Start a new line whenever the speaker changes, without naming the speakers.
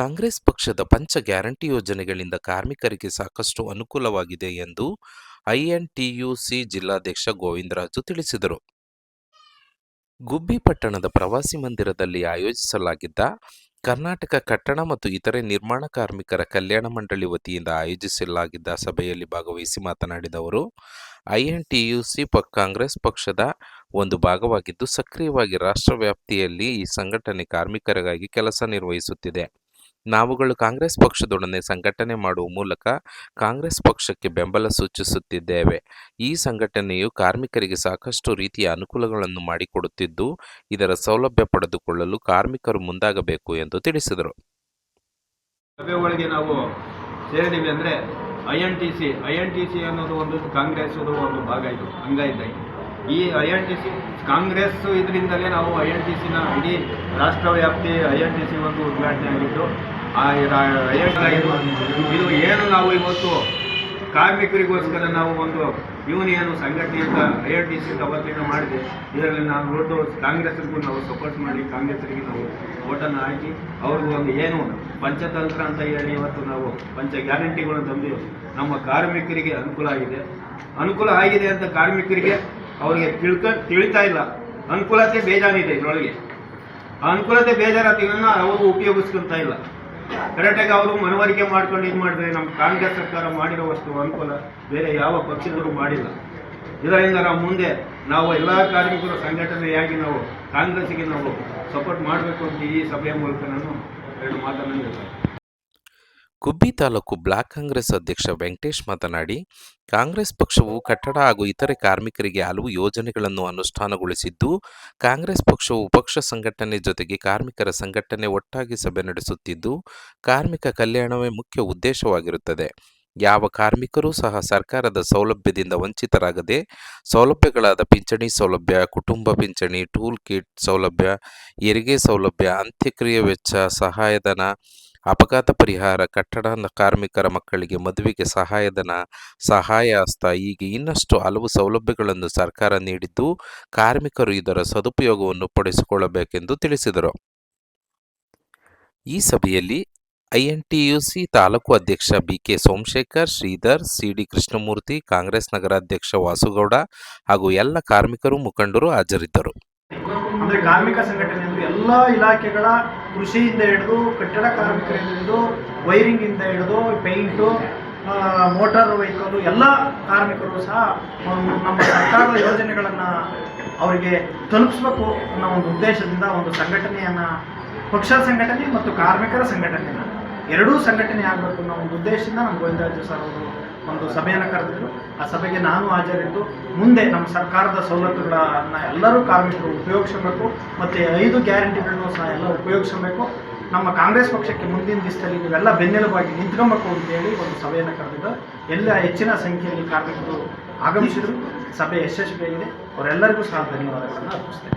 ಕಾಂಗ್ರೆಸ್ ಪಕ್ಷದ ಪಂಚ ಗ್ಯಾರಂಟಿ ಯೋಜನೆಗಳಿಂದ ಕಾರ್ಮಿಕರಿಗೆ ಸಾಕಷ್ಟು ಅನುಕೂಲವಾಗಿದೆ ಎಂದು ಐಎನ್ಟಿಯುಸಿ ಜಿಲ್ಲಾಧ್ಯಕ್ಷ ಗೋವಿಂದರಾಜು ತಿಳಿಸಿದರು. ಗುಬ್ಬಿ ಪಟ್ಟಣದ ಪ್ರವಾಸಿ ಮಂದಿರದಲ್ಲಿ ಆಯೋಜಿಸಲಾಗಿದ್ದ ಕರ್ನಾಟಕ ಕಟ್ಟಡ ಮತ್ತು ಇತರೆ ನಿರ್ಮಾಣ ಕಾರ್ಮಿಕರ ಕಲ್ಯಾಣ ಮಂಡಳಿ ವತಿಯಿಂದ ಆಯೋಜಿಸಲಾಗಿದ್ದ ಸಭೆಯಲ್ಲಿ ಭಾಗವಹಿಸಿ ಮಾತನಾಡಿದ ಅವರು ಐಎನ್ಟಿಯುಸಿ ಪ ಕಾಂಗ್ರೆಸ್ ಪಕ್ಷದ ಒಂದು ಭಾಗವಾಗಿದ್ದು, ಸಕ್ರಿಯವಾಗಿ ರಾಷ್ಟ್ರ ವ್ಯಾಪ್ತಿಯಲ್ಲಿ ಈ ಸಂಘಟನೆ ಕಾರ್ಮಿಕರಿಗಾಗಿ ಕೆಲಸ ನಿರ್ವಹಿಸುತ್ತಿದೆ. ನಾವುಗಳು ಕಾಂಗ್ರೆಸ್ ಪಕ್ಷದೊಡನೆ ಸಂಘಟನೆ ಮಾಡುವ ಮೂಲಕ ಕಾಂಗ್ರೆಸ್ ಪಕ್ಷಕ್ಕೆ ಬೆಂಬಲ ಸೂಚಿಸುತ್ತಿದ್ದೇವೆ. ಈ ಸಂಘಟನೆಯು ಕಾರ್ಮಿಕರಿಗೆ ಸಾಕಷ್ಟು ರೀತಿಯ ಅನುಕೂಲಗಳನ್ನು ಮಾಡಿಕೊಡುತ್ತಿದ್ದು, ಇದರ ಸೌಲಭ್ಯ ಪಡೆದುಕೊಳ್ಳಲು ಕಾರ್ಮಿಕರು ಮುಂದಾಗಬೇಕು ಎಂದು ತಿಳಿಸಿದರು.
ನಾವು ಸೇರಿದ್ದೀವಿ ಅಂದರೆ I N T C, I N T C ಅನ್ನೋದು ಒಂದು ಕಾಂಗ್ರೆಸ್ ಒಂದು ಭಾಗ ಇದು, ಅಂಗ ಈ I N T C Congress ಇದರಿಂದಲೇ ನಾವು ಐ ಎನ್ ಟಿ ಸಿನ ಇಡೀ ರಾಷ್ಟ್ರವ್ಯಾಪ್ತಿ ಐ ಎನ್ ಟಿ ಸಿ ಒಂದು ಉದ್ಘಾಟನೆ ಆಗಿದ್ದು ಆ ಇದು ಏನು ನಾವು ಇವತ್ತು ಕಾರ್ಮಿಕರಿಗೋಸ್ಕರ ನಾವು ಒಂದು ಯೂನಿಯನ್ ಅಂತ ಐ ಎನ್ ಟಿ ಸಿ ಅವತ್ತಿನ ಮಾಡಿದೆ. ಇದರಲ್ಲಿ ನಾವು ದೊಡ್ಡ ಕಾಂಗ್ರೆಸ್ಗೂ ನಾವು ಸಪೋರ್ಟ್ ಮಾಡಿ ಕಾಂಗ್ರೆಸ್ರಿಗೆ ನಾವು ಓಟನ್ನು ಹಾಕಿ ಅವ್ರಿಗೂ ಒಂದು ಏನು ಪಂಚತಂತ್ರ ಅಂತ ಹೇಳಿ ಇವತ್ತು ನಾವು ಪಂಚ ಗ್ಯಾರಂಟಿಗಳನ್ನು ತಂದು ನಮ್ಮ ಕಾರ್ಮಿಕರಿಗೆ ಅನುಕೂಲ ಆಗಿದೆ. ಅನುಕೂಲ ಆಗಿದೆ ಅಂತ ಕಾರ್ಮಿಕರಿಗೆ ಅವರಿಗೆ ತಿಳ್ಕ, ತಿಳಿತಾ ಇಲ್ಲ. ಅನುಕೂಲತೆ ಬೇಜಾರಿದೆ ಇದರೊಳಗೆ. ಅನುಕೂಲತೆ ಬೇಜಾರಾತಿಗಳನ್ನ ಅವರು ಉಪಯೋಗಿಸ್ಕೊಂತ ಇಲ್ಲ. ಕರೆಕ್ಟಾಗಿ ಅವರು ಮನವರಿಕೆ ಮಾಡ್ಕೊಂಡು ಇದು ಮಾಡಿದ್ರೆ ನಮ್ಮ ಕಾಂಗ್ರೆಸ್ ಸರ್ಕಾರ ಮಾಡಿರುವಷ್ಟು ಅನುಕೂಲ ಬೇರೆ ಯಾವ ಪಕ್ಷದವರು ಮಾಡಿಲ್ಲ. ಇದರಿಂದ ನಾವು ಮುಂದೆ ನಾವು ಎಲ್ಲ ಕಾರ್ಮಿಕರ ಸಂಘಟನೆಯಾಗಿ ನಾವು ಕಾಂಗ್ರೆಸ್ಸಿಗೆ ನಾವು ಸಪೋರ್ಟ್ ಮಾಡಬೇಕು ಅಂತ ಈ ಸಭೆಯ ಮೂಲಕ ನಾನು ಎರಡು ಮಾತನ್ನು ಹೇಳ್ತೇನೆ.
ಗುಬ್ಬಿ ತಾಲೂಕು ಬ್ಲಾಕ್ ಕಾಂಗ್ರೆಸ್ ಅಧ್ಯಕ್ಷ ವೆಂಕಟೇಶ್ ಮಾತನಾಡಿ, ಕಾಂಗ್ರೆಸ್ ಪಕ್ಷವು ಕಟ್ಟಡ ಹಾಗೂ ಇತರೆ ಕಾರ್ಮಿಕರಿಗೆ ಹಲವು ಯೋಜನೆಗಳನ್ನು ಅನುಷ್ಠಾನಗೊಳಿಸಿದ್ದು, ಕಾಂಗ್ರೆಸ್ ಪಕ್ಷವು ಪಕ್ಷ ಸಂಘಟನೆ ಜೊತೆಗೆ ಕಾರ್ಮಿಕರ ಸಂಘಟನೆ ಒಟ್ಟಾಗಿ ಸಭೆ ನಡೆಸುತ್ತಿದ್ದು, ಕಾರ್ಮಿಕ ಕಲ್ಯಾಣವೇ ಮುಖ್ಯ ಉದ್ದೇಶವಾಗಿರುತ್ತದೆ. ಯಾವ ಕಾರ್ಮಿಕರೂ ಸಹ ಸರ್ಕಾರದ ಸೌಲಭ್ಯದಿಂದ ವಂಚಿತರಾಗದೆ, ಸೌಲಭ್ಯಗಳಾದ ಪಿಂಚಣಿ ಸೌಲಭ್ಯ, ಕುಟುಂಬ ಪಿಂಚಣಿ, ಟೂಲ್ ಕಿಟ್ ಸೌಲಭ್ಯ ಹೆರಿಗೆ ಸೌಲಭ್ಯ, ಅಂತ್ಯಕ್ರಿಯೆ ವೆಚ್ಚ, ಸಹಾಯಧನ ಅಪಘಾತ ಪರಿಹಾರ, ಕಟ್ಟಡ ಕಾರ್ಮಿಕರ ಮಕ್ಕಳಿಗೆ ಮದುವೆಗೆ ಸಹಾಯಧನ ಸಹಾಯ ಹಸ್ತ ಹೀಗೆ ಇನ್ನಷ್ಟು ಹಲವು ಸೌಲಭ್ಯಗಳನ್ನು ಸರ್ಕಾರ ನೀಡಿದ್ದು, ಕಾರ್ಮಿಕರು ಇದರ ಸದುಪಯೋಗವನ್ನು ಪಡಿಸಿಕೊಳ್ಳಬೇಕೆಂದು ತಿಳಿಸಿದರು. ಈ ಸಭೆಯಲ್ಲಿ ಐಎನ್ಟಿಯುಸಿ ತಾಲೂಕು ಅಧ್ಯಕ್ಷ ಬಿಕೆ ಸೋಮಶೇಖರ್, ಶ್ರೀಧರ್ ಸಿಡಿ ಕೃಷ್ಣಮೂರ್ತಿ, ಕಾಂಗ್ರೆಸ್ ನಗರಾಧ್ಯಕ್ಷ ವಾಸುಗೌಡ ಹಾಗೂ ಎಲ್ಲ ಕಾರ್ಮಿಕರು ಮುಖಂಡರು ಹಾಜರಿದ್ದರು.
ಕಾರ್ಮಿಕ ಸಂಘಟನೆಯಲ್ಲಿ ಎಲ್ಲ ಇಲಾಖೆಗಳ ಕೃಷಿಯಿಂದ ಹಿಡಿದು ಕಟ್ಟಡ ಕಾರ್ಮಿಕರಿಂದ ಹಿಡಿದು ವೈರಿಂಗಿಂದ ಹಿಡಿದು ಪೇಂಟು ಮೋಟಾರ್ ವೆಹಿಕಲ್ ಎಲ್ಲ ಕಾರ್ಮಿಕರು ಸಹ ನಮ್ಮ ಸರ್ಕಾರದ ಯೋಜನೆಗಳನ್ನು ಅವರಿಗೆ ತಲುಪಿಸ್ಬೇಕು ಅನ್ನೋ ಒಂದು ಉದ್ದೇಶದಿಂದ ಒಂದು ಸಂಘಟನೆಯನ್ನು, ಪಕ್ಷ ಸಂಘಟನೆ ಮತ್ತು ಕಾರ್ಮಿಕರ ಸಂಘಟನೆಯನ್ನು ಎರಡೂ ಸಂಘಟನೆ ಆಗಬೇಕು ಅನ್ನೋ ಒಂದು ಉದ್ದೇಶದಿಂದ ನಮ್ಮ ಗೋವಿಂದರಾಜು ಸರ್ ಅವರು ಒಂದು ಸಭೆಯನ್ನು ಕರೆದಿದ್ರು. ಆ ಸಭೆಗೆ ನಾನು ಹಾಜರಿದ್ದು. ಮುಂದೆ ನಮ್ಮ ಸರ್ಕಾರದ ಸವಲತ್ತುಗಳನ್ನು ಎಲ್ಲರೂ ಕಾರ್ಮಿಕರು ಉಪಯೋಗಿಸಬೇಕು. ಮತ್ತು ಐದು ಗ್ಯಾರಂಟಿಗಳನ್ನು ಸಹ ಎಲ್ಲ ಉಪಯೋಗಿಸಬೇಕು. ನಮ್ಮ ಕಾಂಗ್ರೆಸ್ ಪಕ್ಷಕ್ಕೆ ಮುಂದಿನ ದಿವಸದಲ್ಲಿ ನೀವೆಲ್ಲ ಬೆನ್ನೆಲುಬಾಗಿ ನಿಂತ್ಕೊಬೇಕು ಅಂತೇಳಿ ಒಂದು ಸಭೆಯನ್ನು ಕರೆದಿದ್ದು. ಎಲ್ಲ ಹೆಚ್ಚಿನ ಸಂಖ್ಯೆಯಲ್ಲಿ ಕಾರ್ಮಿಕರು ಆಗಮಿಸಿದರು. ಸಭೆ ಯಶಸ್ವಿಯಾಗಿದೆ. ಅವರೆಲ್ಲರಿಗೂ ಸಹ ಧನ್ಯವಾದಗಳನ್ನು ಅರ್ಪಿಸ್ತೇನೆ.